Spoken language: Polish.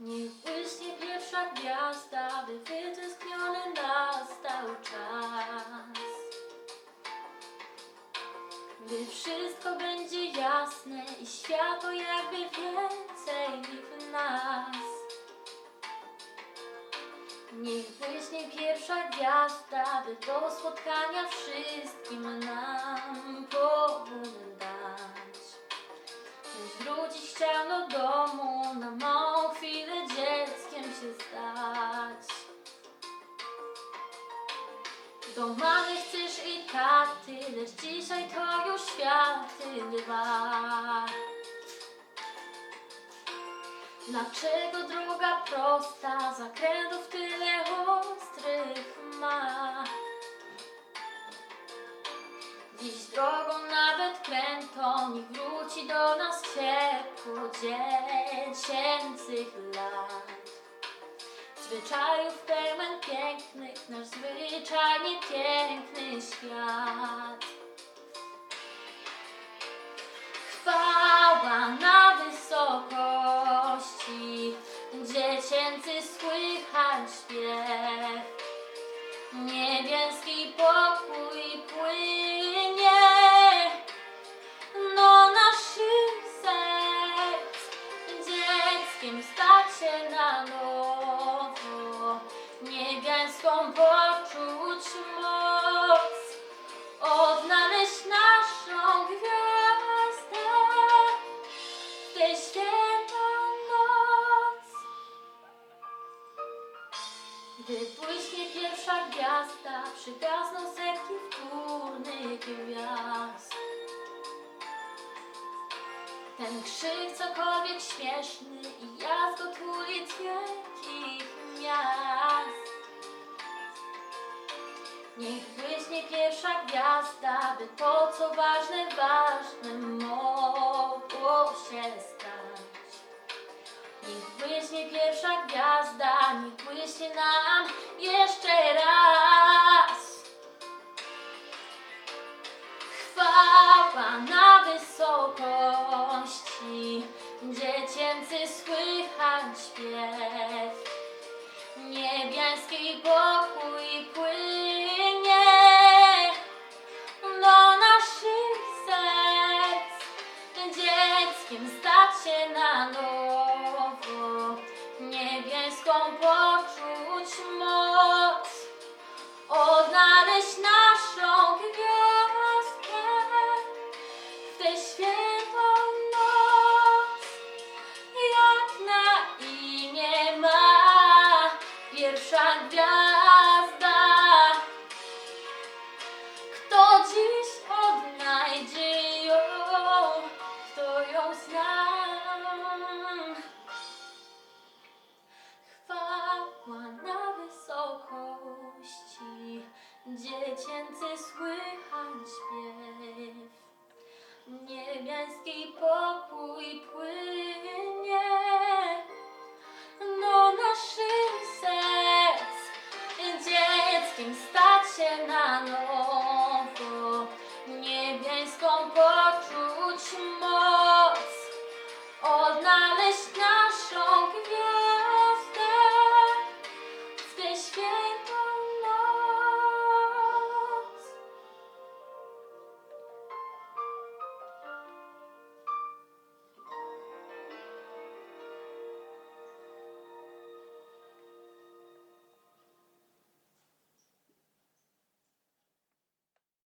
Niech błyśnie pierwsza gwiazda, by wytęskniony nastał czas. Gdy wszystko będzie jasne i światło jakby więcej w nas. Niech błyśnie pierwsza gwiazda, by do spotkania wszystkim nam Do mamy chcesz i taty, lecz dzisiaj to już światy dwa. Dlaczego droga prosta, zakrętów tyle ostrych ma? Dziś drogą nawet krętą, niech wróci do nas ciepło dziecięcych lat. Zwyczajów pełen pięknych, nasz zwyczajnie piękny świat. Chwała na wysokości, dziecięcy słychać śpiew. Niebieski pokój płynie Gdy błyśnie pierwsza gwiazda, przygasną setki wtórnych gwiazd. Ten krzyk cokolwiek śmieszny i ja zgotuję wielkich miast. Niech błyśnie pierwsza gwiazda, by to co ważne, ważnym poczuć moc. Odnaleźć naszą dziecięcy słychać śpiew. Niebieski pokój płynie